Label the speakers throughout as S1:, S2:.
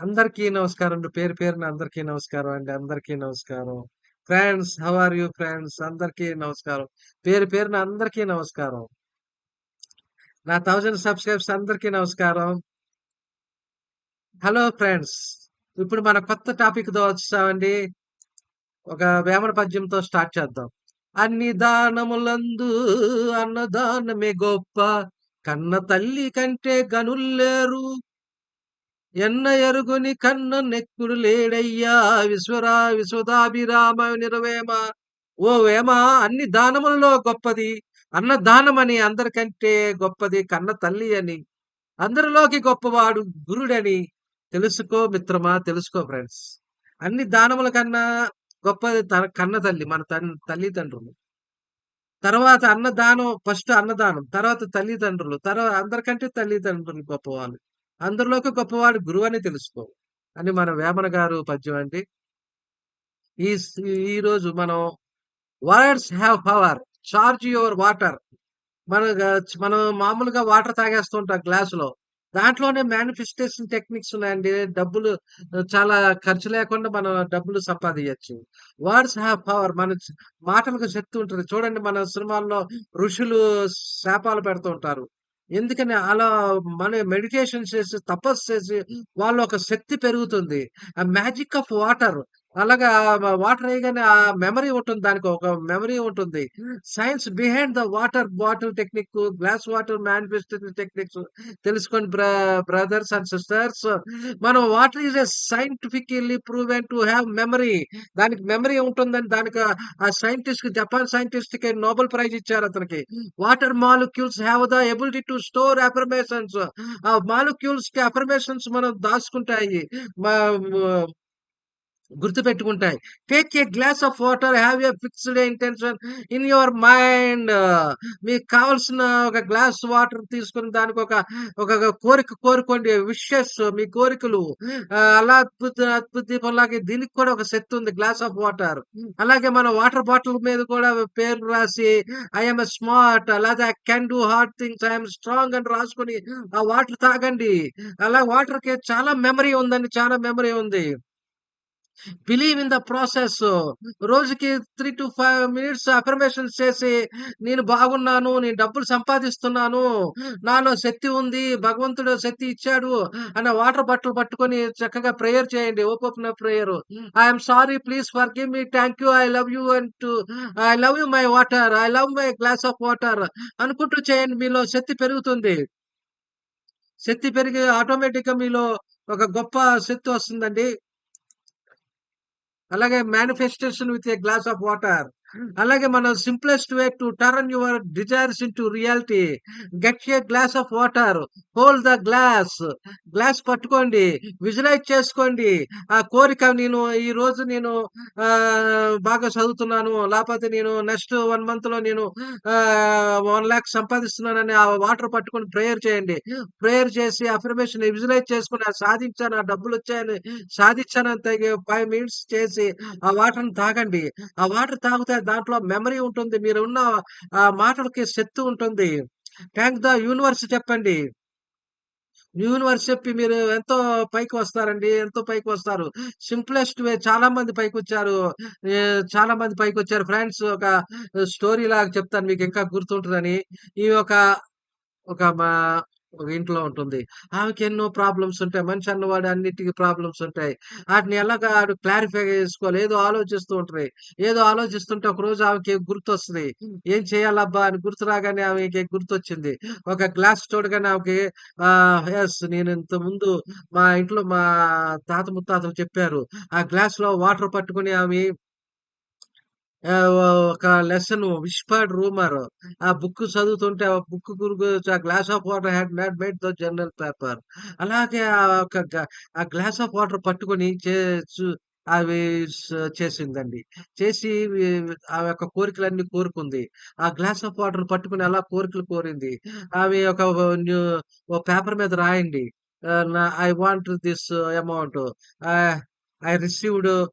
S1: అందరికీ నమస్కారం అండి. పేరు పేరున అందరికీ నమస్కారం అండి. అందరికీ నమస్కారం. Friends how are you friends? అందరికీ నమస్కారం. పేరు పేరున అందరికీ నమస్కారం. నా థౌజండ్ సబ్‌స్క్రైబర్స్ అందరికీ నమస్కారం. Hello friends. ఇప్పుడు మన కొత్త టాపిక్‌తో వచ్చామండి ఒక వేమన పద్యంతో స్టార్ట్ చేద్దాం. అన్ని దానములందు అన్నదానమే గొప్ప కన్న తల్లి కంటే గనుల్లేరు. ఎన్న ఎరుగుని కన్న నెక్కుడు లేడయ్యా విశ్వరా విశ్వదాభిరామ నిరవేమ. ఓ వేమ అన్ని దానములలో గొప్పది. అన్నదానమని అందరికంటే గొప్పది కన్న తల్లి అని. అందరిలోకి గొప్పవాడు గురుడని. తెలుసుకో మిత్రమా తెలుసుకో ఫ్రెండ్స్ అన్ని దానముల కన్నా గొప్పది తన కన్న తల్లి మన తల్లిదండ్రులు తర్వాత అన్నదానం ఫస్ట్ అన్నదానం తర్వాత తల్లిదండ్రులు తర్వాత అందరికంటే తల్లిదండ్రులు గొప్పవాళ్ళు. అందరిలోకి గొప్పవాడు గురువు అని తెలుసుకో. అని మన వేమన గారు పద్యం అండి. ఈ ఈరోజు ఈ రోజు మనం words have power charge your water మన మనం మామూలుగా వాటర్ తాగేస్తుంటాం గ్లాసులో. దాంట్లోనే మేనిఫెస్టేషన్ టెక్నిక్స్ ఉన్నాయండి. డబ్బులు చాలా ఖర్చు లేకుండా మనం డబ్బులు సంపాదించచ్చు వర్డ్స్ హ్యావ్ పవర్ మన మాటలకు శక్తి ఉంటుంది. చూడండి మన సినిమాల్లో ఋషులు శాపాలు పెడుతూ ఉంటారు. ఎందుకని అలా మన మెడిటేషన్ చేసి తపస్సు చేసి వాళ్ళ ఒక శక్తి పెరుగుతుంది. ఆ మ్యాజిక్ ఆఫ్ వాటర్ అలాగా వాటర్ వేయగానే ఆ మెమరీ ఉంటుంది దానికి ఒక మెమరీ ఉంటుంది. Science behind the water bottle technique glass water manifestation techniques తెలుసుకోండి బ్రదర్స్ అండ్ సిస్టర్స్ మనం water is a scientifically proven to have memory. దానికి మెమరీ ఉంటుందని దానికి ఆ సైంటిస్ట్ జపాన్ సైంటిస్ట్కి నోబెల్ ప్రైజ్ ఇచ్చారు అతనికి. Water molecules have the ability to store affirmations. ఆ మాలిక్యూల్స్కి అఫర్మేషన్స్ మనం దాచుకుంటాయి. గుర్తుపెట్టుకుంటాయి. Take a glass of water have a fixed intention in your mind మీకు కావాల్సిన ఒక గ్లాస్ వాటర్ తీసుకుని దానికి ఒక ఒక కోరిక కోరుకోండి. విషెస్ మీ కోరికలు అలా అద్భుత అద్భుత అలాగే దీనికి కూడా ఒక శక్తి ఉంది గ్లాస్ ఆఫ్ వాటర్ అలాగే మన వాటర్ బాటిల్ మీద కూడా పేరు రాసి ఐఎమ్ స్మార్ట్ అలాగే I can do hard things I'm strong అని రాసుకొని ఆ వాటర్ తాగండి. అలా వాటర్కి చాలా మెమరీ ఉందండి చాలా మెమరీ ఉంది. బిలీవ్ ఇన్ ద ప్రాసెస్ రోజుకి three to five minutes affirmation చేసి నేను బాగున్నాను నేను డబ్బులు సంపాదిస్తున్నాను నాలో శక్తి ఉంది భగవంతుడు శక్తి ఇచ్చాడు అనే వాటర్ బట్టలు పట్టుకొని చక్కగా ప్రేయర్ చేయండి. Open prayer I'm sorry please forgive me thank you I love you and I love you my water I love my glass of water అనుకుంటూ చేయండి. మీలో శక్తి పెరుగుతుంది. శక్తి పెరిగి ఆటోమేటిక్గా మీలో ఒక గొప్ప శక్తి వస్తుందండి. అలాగే manifestation with a glass of water అలాగే మనం simplest way to turn your desires in to reality get a glass of water hold the glass glass పట్టుకోండి. విజువలైజ్ చేసుకోండి. ఆ కోరిక నేను ఈ రోజు నేను ఆ, బాగా చదువుతున్నాను. లేకపోతే నేను నెక్స్ట్ వన్ మంత్లో నేను వన్ లాక్ సంపాదిస్తున్నానని ఆ వాటర్ పట్టుకొని ప్రేయర్ చేయండి. ప్రేయర్ చేసి అఫర్మేషన్ విజువలైజ్ చేసుకుని ఆ సాధించాను. ఆ డబ్బులు వచ్చాయని సాధించానని ఫైవ్ మినిట్స్ చేసి ఆ వాటర్ తాగండి. ఆ వాటర్ తాగితే దాంట్లో మెమరీ ఉంటుంది. మీరు ఉన్న మాటలకి శక్తి ఉంటుంది. థ్యాంక్ ద యూనివర్స్ చెప్పండి. యూనివర్స్ చెప్పి మీరు ఎంతో పైకి వస్తారండి. ఎంతో పైకి వస్తారు. సింప్లెస్ట్ వే చాలా మంది పైకి వచ్చారు చాలా మంది పైకి వచ్చారు ఫ్రెండ్స్ ఒక స్టోరీ లాగా చెప్తాను. మీకు ఇంకా గుర్తుంటుందని. ఈ ఒక ఒక మా ఒక ఇంట్లో ఉంటుంది. ఆమెకి ఎన్నో ప్రాబ్లమ్స్ ఉంటాయి. మనిషి అన్నవాడు అన్నిటికీ ప్రాబ్లమ్స్ ఉంటాయి. వాటిని ఎలాగా ఆడు క్లారిఫై చేసుకోవాలి? ఏదో ఆలోచిస్తూ ఉంటుంది. ఏదో ఆలోచిస్తుంటే ఒక రోజు ఆమెకి గుర్తు వస్తుంది ఏం చేయాలబ్బా అని గుర్తు రాగానే ఆమెకి గుర్తొచ్చింది. ఒక గ్లాస్ చూడగానే ఆమెకి ఆ ఎస్ నేను ఇంత ముందు మా ఇంట్లో మా తాత ముత్తాతలు చెప్పారు. ఆ గ్లాస్లో వాటర్ పట్టుకుని ఆమె ఒక లెసన్ విస్పర్డ్ రూమర్. ఆ బుక్ చదువుతుంటే ఆ బుక్ గురించి ఆ glass of water had not made the journal paper. అలాగే ఆ ఒక ఆ గ్లాస్ ఆఫ్ వాటర్ పట్టుకొని చే చు- అవి చేసిందండి. చేసి ఆ యొక్క కోరికలన్నీ కోరుకుంది. ఆ గ్లాస్ ఆఫ్ వాటర్ పట్టుకుని అలా కోరికలు కోరింది. అవి ఒక న్యూ- పేపర్ మీద రాయండి. I want this amount. I received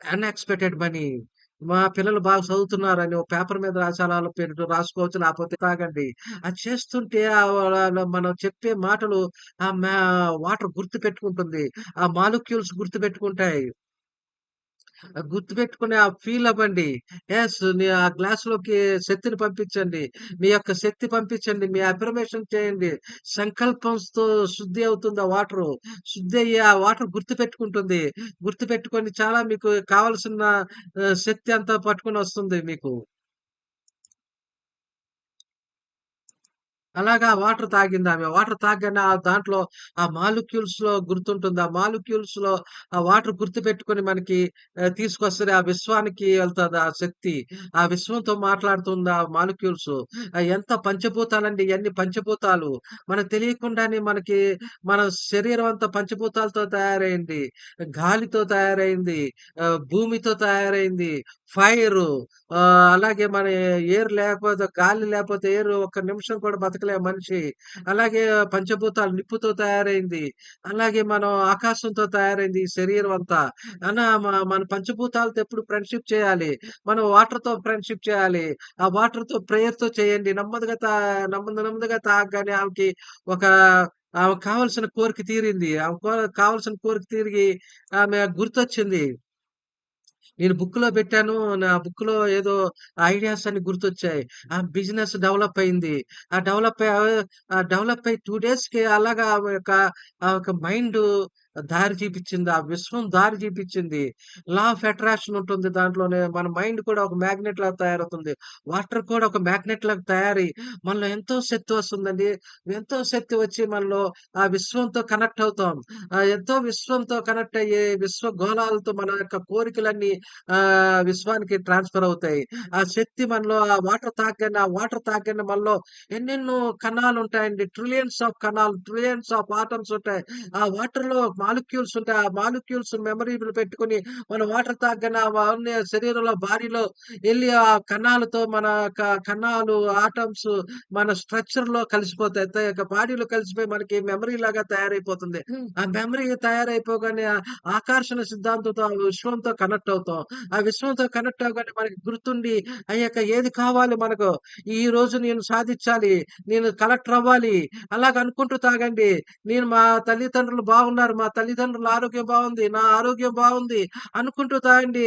S1: unexpected money మా పిల్లలు బాగా చదువుతున్నారని ఓ పేపర్ మీద రాసి పేరు రాసుకోవచ్చు. లేకపోతే తాగండి. అది చేస్తుంటే మనం చెప్పే మాటలు ఆ వాటర్ వాటర్ గుర్తుపెట్టుకుంటుంది. ఆ మాలిక్యూల్స్ గుర్తు పెట్టుకుంటాయి గుర్తుపెట్టుకుని ఆ ఫీల్ అవ్వండి. ఎస్ నీ ఆ గ్లాస్‌లోకి శక్తిని పంపించండి. మీ యొక్క శక్తి పంపించండి. మీ అఫర్మేషన్ చేయండి. సంకల్పంతో శుద్ధి అవుతుంది ఆ వాటర్ శుద్ధి అయ్యి ఆ వాటర్ గుర్తుపెట్టుకుంటుంది. గుర్తుపెట్టుకొని చాలా మీకు కావాల్సిన శక్తి అంతా పట్టుకొనొస్తుంది మీకు. అలాగా వాటర్ తాగింది ఆమె వాటర్ తాగగానే ఆ దాంట్లో ఆ మాలిక్యూల్స్లో గుర్తుంటుంది. ఆ మాలిక్యూల్స్లో ఆ వాటర్ గుర్తు పెట్టుకుని మనకి తీసుకొస్తుంది ఆ విశ్వానికి వెళ్తుంది ఆ శక్తి. ఆ విశ్వంతో మాట్లాడుతుంది ఆ మాలిక్యూల్స్. ఎంత పంచభూతాలండి ఎన్ని పంచభూతాలు. మనకు తెలియకుండానే మనకి మన శరీరం అంతా పంచభూతాలతో తయారైంది. గాలితో తయారైంది. భూమితో తయారైంది. ఫైరు అలాగే మన ఎయిర్ లేకపోతే గాలి లేకపోతే ఎయిర్ ఒక్క నిమిషం కూడా బతకలే మనిషి. అలాగే పంచభూతాలు నిప్పుతో తయారైంది. అలాగే మనం ఆకాశంతో తయారైంది ఈ శరీరం అంతా. అనా మన పంచభూతాలతో ఎప్పుడు ఫ్రెండ్‌షిప్ చేయాలి. మనం వాటర్‌తో ఫ్రెండ్‌షిప్ చేయాలి. ఆ వాటర్‌తో ప్రేయర్‌తో చేయండి. నెమ్మదిగా తా నెమ్మది నెమ్మదిగా తాగగానే ఆమెకి ఒక ఆమె కావలసిన కోరిక తీరింది. ఆమె కావలసిన కోరిక తీరిగి ఆమె గుర్తొచ్చింది. నేను బుక్‌లో పెట్టాను. నా బుక్‌లో ఏదో ఐడియాస్ అన్ని గుర్తొచ్చాయి. ఆ బిజినెస్ డెవలప్ అయింది. ఆ డెవలప్ అయ్ ఆ డెవలప్ అయ్యి 2 డేస్‌కి అలాగా ఒక యొక్క ఆ మైండు దారి చూపించింది ఆ విశ్వం దారి చూపించింది లా ఆఫ్ అట్రాక్షన్ ఉంటుంది దాంట్లోనే. మన మైండ్ కూడా ఒక మ్యాగ్నెట్‌లాగా తయారవుతుంది. వాటర్ కూడా ఒక మ్యాగ్నెట్‌లాగా తయారై మనలో ఎంతో శక్తి వస్తుందండి. ఎంతో శక్తి వచ్చి మనలో ఆ విశ్వంతో కనెక్ట్ అవుతాం. ఎంతో విశ్వంతో కనెక్ట్ అయ్యి విశ్వ గోళాలతో మన యొక్క కోరికలన్నీ ఆ విశ్వానికి ట్రాన్స్‌ఫర్ అవుతాయి. ఆ శక్తి మనలో ఆ వాటర్ తాగగానే, ఆ వాటర్ తాగగానే మనలో ఎన్నెన్నో కణాలు ఉంటాయండి ట్రిలియన్స్ ఆఫ్ కణాలు, ట్రిలియన్స్ ఆఫ్ ఆటమ్స్ ఉంటాయి. ఆ వాటర్లో మాలిక్యూల్స్ ఉంటాయి. ఆ మాలిక్యూల్స్ మెమరీలు పెట్టుకొని మనం వాటర్ అవన్నీ శరీరంలో బాడీలో ఎళ్ళి ఆ కణాలతో మన కణాలు, ఆటమ్స్ మన స్ట్రక్చర్‌లో కలిసిపోతాయి. త ఇక బాడీలో కలిసిపోయి మనకి మెమరీ లాగా తయారైపోతుంది. ఆ మెమరీ తయారైపోగానే ఆ ఆకర్షణ సిద్ధాంతంతో ఆ విశ్వంతో కనెక్ట్ అవుతాం. ఆ విశ్వంతో కనెక్ట్ అవ్వగానే మనకి గుర్తుండి అయ్యాక ఏది కావాలి మనకు, ఈరోజు నేను సాధిచ్చాలి, నేను కలెక్టర్ అవ్వాలి, అలాగ అనుకుంటూ తాగండి. నేను మా తల్లిదండ్రులు బాగున్నారు, మా తల్లిదండ్రుల ఆరోగ్యం బాగుంది నా ఆరోగ్యం బాగుంది అనుకుంటూ తాగండి.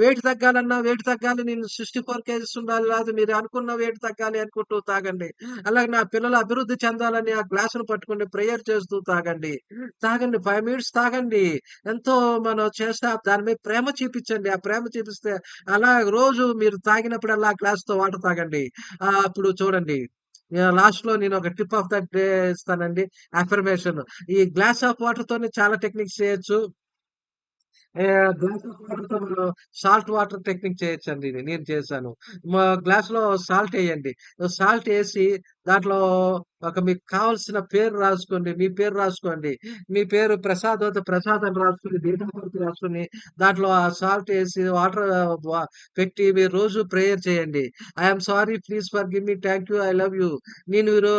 S1: వేడి తగ్గాలన్నా వేడి తగ్గాలి. నేను 64 కేజీస్ ఉండాలి. లేకపోతే మీరు అనుకున్న వేడి తగ్గాలి అనుకుంటూ తాగండి. అలాగే నా పిల్లలు అభివృద్ధి చెందాలని ఆ గ్లాసును పట్టుకొని ప్రేయర్ చేస్తూ తాగండి. తాగండి ఫైవ్ మినిట్స్ తాగండి. ఎంతో మనం చేస్తే దాని మీద ప్రేమ చూపించండి ఆ ప్రేమ చూపిస్తే అలా రోజు మీరు తాగినప్పుడల్లా ఆ గ్లాస్‌తో వాటర్ తాగండి. అప్పుడు చూడండి. లాస్ట్లో నేను ఒక టిప్ ఆఫ్ ద డే ఇస్తానండి. అఫర్మేషన్. ఈ గ్లాస్ ఆఫ్ వాటర్ తోనే చాలా టెక్నిక్స్ చేయొచ్చు. గ్లాస్ ఆఫ్ వాటర్‌తో మనం సాల్ట్ వాటర్ టెక్నిక్ చేయొచ్చండి ఇది. నేను చేశాను. మా గ్లాస్‌లో సాల్ట్ వేయండి సాల్ట్ వేసి దాంట్లో ఒక మీకు కావాల్సిన పేరు రాసుకోండి. మీ పేరు రాసుకోండి. మీ పేరు ప్రసాద్ అయితే ప్రసాద్ అని రాసుకుని డేట్ ఆఫ్ బర్త్ దాంట్లో ఆ సాల్ట్ వేసి వాటర్ పెట్టి మీరు రోజు ప్రేయర్ చేయండి. I sorry please forgive me. Thank you. I love you. నేను మీరు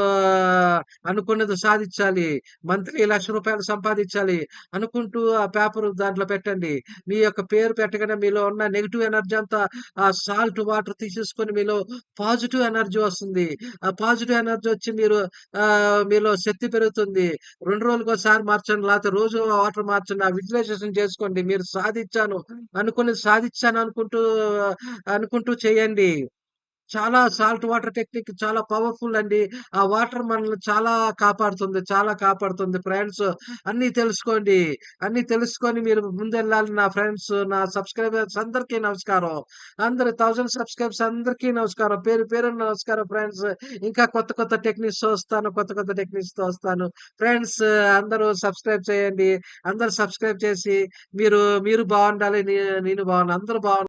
S1: అనుకున్నది సాధించాలి మంత్లీ లక్ష రూపాయలు సంపాదించాలి. అనుకుంటూ ఆ పేపర్ దాంట్లో పెట్టండి. మీ యొక్క పేరు పెట్టగానే మీలో ఉన్న నెగిటివ్ ఎనర్జీ అంతా ఆ సాల్ట్ వాటర్ తీసేసుకొని మీలో పాజిటివ్ ఎనర్జీ వస్తుంది. ఆ పాజిటివ్ ఎనర్జీ వచ్చి మీరు మీలో శక్తి పెరుగుతుంది. రెండు రోజులకు ఒకసారి మార్చండి. లేకపోతే రోజు వాటర్ మార్చండి. ఆ విజువలైజేషన్ చేసుకోండి. మీరు సాధించాను అనుకున్నది సాధించాను అనుకుంటూ అనుకుంటూ చేయండి. చాలా సాల్ట్ వాటర్ టెక్నిక్ చాలా పవర్‌ఫుల్ అండి. ఆ వాటర్ మనల్ని చాలా కాపాడుతుంది. చాలా కాపాడుతుంది ఫ్రెండ్స్. అన్నీ తెలుసుకోండి. అన్నీ తెలుసుకొని మీరు ముందెళ్ళాలి నా ఫ్రెండ్స్, నా సబ్‌స్క్రైబర్స్ అందరికీ నమస్కారం. అందరు థౌజండ్ సబ్‌స్క్రైబర్స్ అందరికీ నమస్కారం. పేరు పేరు నమస్కారం ఫ్రెండ్స్. ఇంకా కొత్త కొత్త టెక్నిక్స్‌తో వస్తాను. కొత్త కొత్త టెక్నిక్స్‌తో వస్తాను. ఫ్రెండ్స్ అందరూ సబ్‌స్క్రైబ్ చేయండి. అందరూ సబ్‌స్క్రైబ్ చేసి మీరు మీరు బాగుండాలి నేను బాగున్నాను అందరూ బాగున్నారు